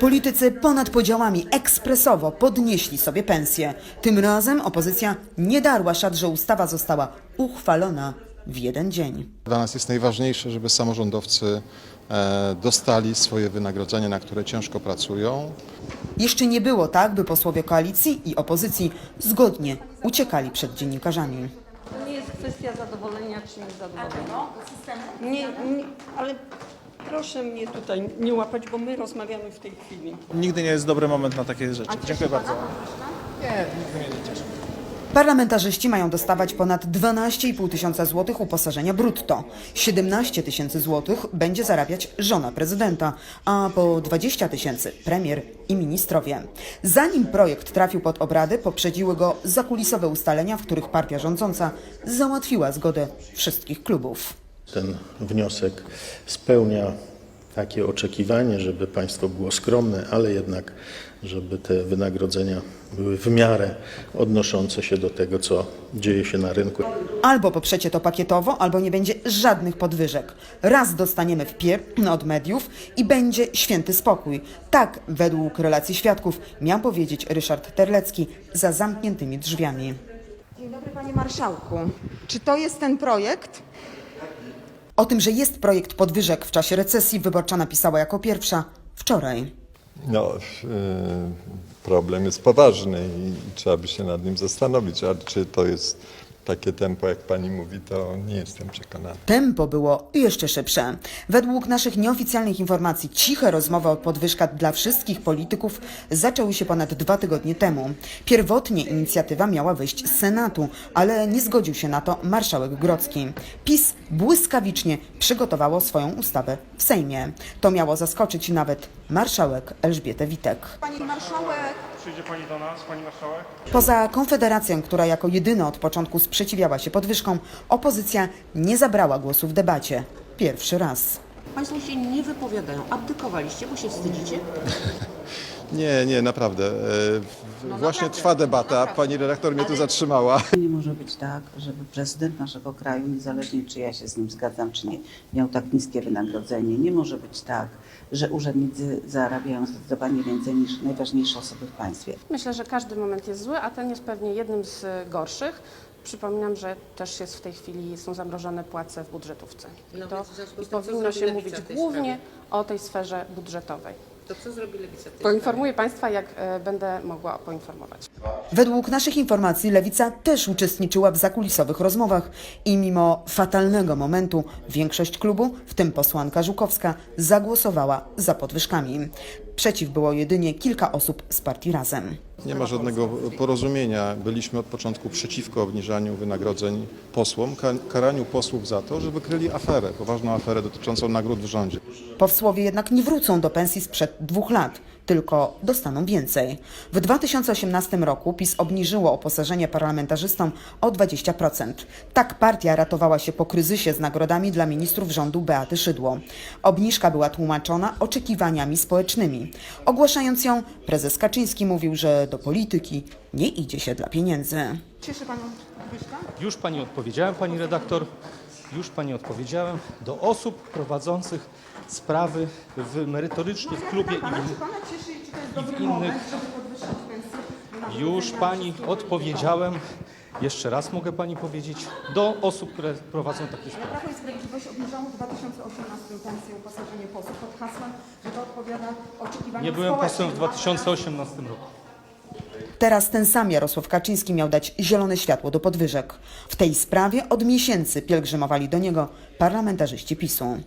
Politycy ponad podziałami ekspresowo podnieśli sobie pensje. Tym razem opozycja nie darła szat, że ustawa została uchwalona w jeden dzień. Dla nas jest najważniejsze, żeby samorządowcy e, dostali swoje wynagrodzenie, na które ciężko pracują. Jeszcze nie było tak, by posłowie koalicji i opozycji zgodnie uciekali przed dziennikarzami. To nie jest kwestia zadowolenia czy niezadowolenia. Nie, nie, ale proszę mnie tutaj nie łapać, bo my rozmawiamy w tej chwili. Nigdy nie jest dobry moment na takie rzeczy. Dziękuję bardzo. Parlamentarzyści mają dostawać ponad 12,5 tysiąca złotych uposażenia brutto. 17 tysięcy złotych będzie zarabiać żona prezydenta, a po 20 tysięcy premier i ministrowie. Zanim projekt trafił pod obrady, poprzedziły go zakulisowe ustalenia, w których partia rządząca załatwiła zgodę wszystkich klubów. Ten wniosek spełnia takie oczekiwanie, żeby państwo było skromne, ale jednak, żeby te wynagrodzenia były w miarę odnoszące się do tego, co dzieje się na rynku. Albo poprzecie to pakietowo, albo nie będzie żadnych podwyżek. Raz dostaniemy w pier od mediów i będzie święty spokój. Tak, według relacji świadków, miał powiedzieć Ryszard Terlecki za zamkniętymi drzwiami. Dzień dobry panie marszałku. Czy to jest ten projekt? O tym, że jest projekt podwyżek w czasie recesji, wyborcza napisała jako pierwsza wczoraj. No, y, problem jest poważny i trzeba by się nad nim zastanowić, a czy to jest takie tempo, jak pani mówi, to nie jestem przekonany. Tempo było jeszcze szybsze. Według naszych nieoficjalnych informacji ciche rozmowy o podwyżkach dla wszystkich polityków zaczęły się ponad dwa tygodnie temu. Pierwotnie inicjatywa miała wyjść z Senatu, ale nie zgodził się na to marszałek Grodzki. PiS błyskawicznie przygotowało swoją ustawę w Sejmie. To miało zaskoczyć nawet marszałek Elżbietę Witek. Pani marszałek, Przyjdzie pani do nas, pani marszałek? Poza Konfederacją, która jako jedyna od początku sprzeciwiała się podwyżkom, opozycja nie zabrała głosu w debacie. Pierwszy raz. Państwo się nie wypowiadają. Abdykowaliście, bo się wstydzicie? Nie, nie, naprawdę. E, w- Właśnie trwa debata. Pani redaktor mnie tu zatrzymała. Nie może być tak, żeby prezydent naszego kraju, niezależnie czy ja się z nim zgadzam, czy nie, miał tak niskie wynagrodzenie. Nie może być tak, że urzędnicy zarabiają zdecydowanie więcej niż najważniejsze osoby w państwie. Myślę, że każdy moment jest zły, a ten jest pewnie jednym z y, gorszych. Przypominam, że też jest w tej chwili, są zamrożone płace w budżetówce. I, No to, i powinno się mówić głównie o tej sferze budżetowej. To co zrobi Lewica w tej Poinformuję Państwa, jak e, będę mogła poinformować. Według naszych informacji Lewica też uczestniczyła w zakulisowych rozmowach i mimo fatalnego momentu większość klubu, w tym posłanka Żukowska, zagłosowała za podwyżkami. Przeciw było jedynie kilka osób z partii Razem. Nie ma żadnego porozumienia. Byliśmy od początku przeciwko obniżaniu wynagrodzeń posłom, ka- karaniu posłów za to, że wykryli aferę, poważną aferę dotyczącą nagród w rządzie. Posłowie jednak nie wrócą do pensji sprzed dwóch lat, tylko dostaną więcej. W 2018 roku PiS obniżyło uposażenie parlamentarzystom o 20%. Tak partia ratowała się po kryzysie z nagrodami dla ministrów rządu Beaty Szydło. Obniżka była tłumaczona oczekiwaniami społecznymi. Ogłaszając ją, prezes Kaczyński mówił, że do polityki nie idzie się dla pieniędzy. cieszy panią podwyżka? Już pani odpowiedziałem, pani redaktor. Już pani odpowiedziałem. Do osób prowadzących sprawy w, merytorycznie w klubie i w, cieszy i dobry innych- już pani odpowiedziałem. Jeszcze raz mogę pani powiedzieć. Do osób, które prowadzą takie sprawy. Prawo i Sprawiedliwość obniżało w 2018 pensję uposażenie posłów pod hasłem, że to odpowiada oczekiwaniom Nie byłem posłem w społecznym. 2018 roku. Teraz ten sam Jarosław Kaczyński miał dać zielone światło do podwyżek. W tej sprawie od miesięcy pielgrzymowali do niego parlamentarzyści PiSu.